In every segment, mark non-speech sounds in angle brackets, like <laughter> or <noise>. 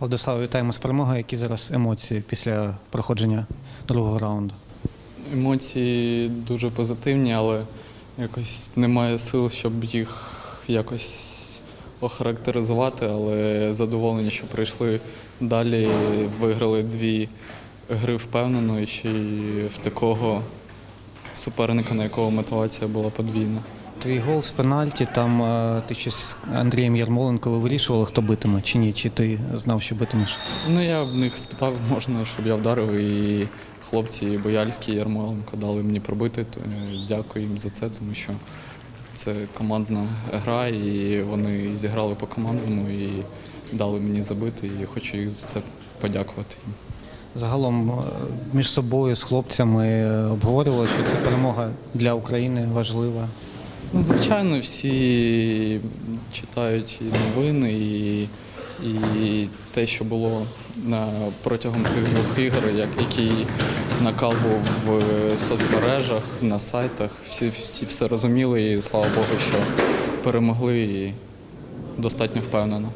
Владислав, вітаємо з перемогою. Які зараз емоції після проходження другого раунду? Емоції дуже позитивні, але якось немає сил, щоб їх якось охарактеризувати, але задоволені, що прийшли далі, виграли дві гри впевнено і ще й в такого суперника, на якого мотивація була подвійна. Твій гол з пенальті, там е, ти ще з Андрієм Ярмоленко ви вирішували, хто битиме чи ні? Чи ти знав, що битимеш? Ну я в них спитав, <laughs> можна, щоб я вдарив, і хлопці і Бояльський і Ярмоленко дали мені пробити. То дякую їм за це, тому що це командна гра, і вони зіграли по командному і дали мені забити. І хочу їх за це подякувати. їм. Загалом е, між собою з хлопцями е, обговорювали, що це перемога для України важлива. Ну, звичайно, всі читають і новини, і, і те, що було протягом цих двох ігор, як, який накал був в соцмережах, на сайтах. Всі, всі все розуміли, і слава Богу, що перемогли і достатньо впевнено.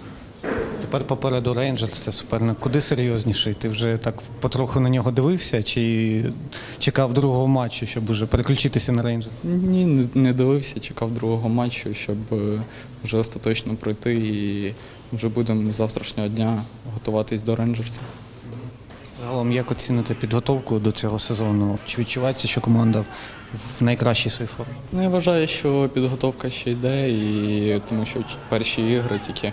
Тепер попереду Рейнджерс, це суперник. Куди серйозніший? Ти вже так потроху на нього дивився чи чекав другого матчу, щоб уже переключитися на Рейнджерс? Ні, не- дивився, чекав другого матчу, щоб е, вже остаточно пройти і вже будемо з завтрашнього дня готуватись до рейнджерса. Загалом, як оцінити підготовку до цього сезону? Чи відчувається, що команда в найкращій своїй формі? Ну, я вважаю, що підготовка ще йде, і тому що перші ігри тільки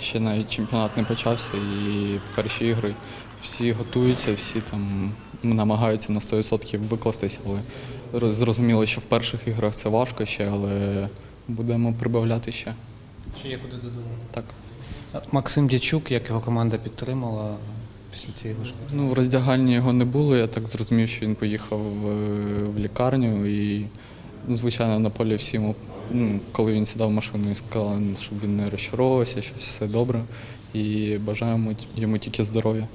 ще навіть чемпіонат не почався, і перші ігри всі готуються, всі там намагаються на 100% викластися, але зрозуміло, що в перших іграх це важко ще, але будемо прибавляти ще. Ще є куди додому. Так. Максим Дячук, як його команда підтримала після цієї важкої? Ну, в роздягальні його не було, я так зрозумів, що він поїхав е, в лікарню і, звичайно, на полі всі йому, ну, коли він сідав в машину, сказав, щоб він не розчаровувався, що все добре. І бажаємо йому тільки здоров'я.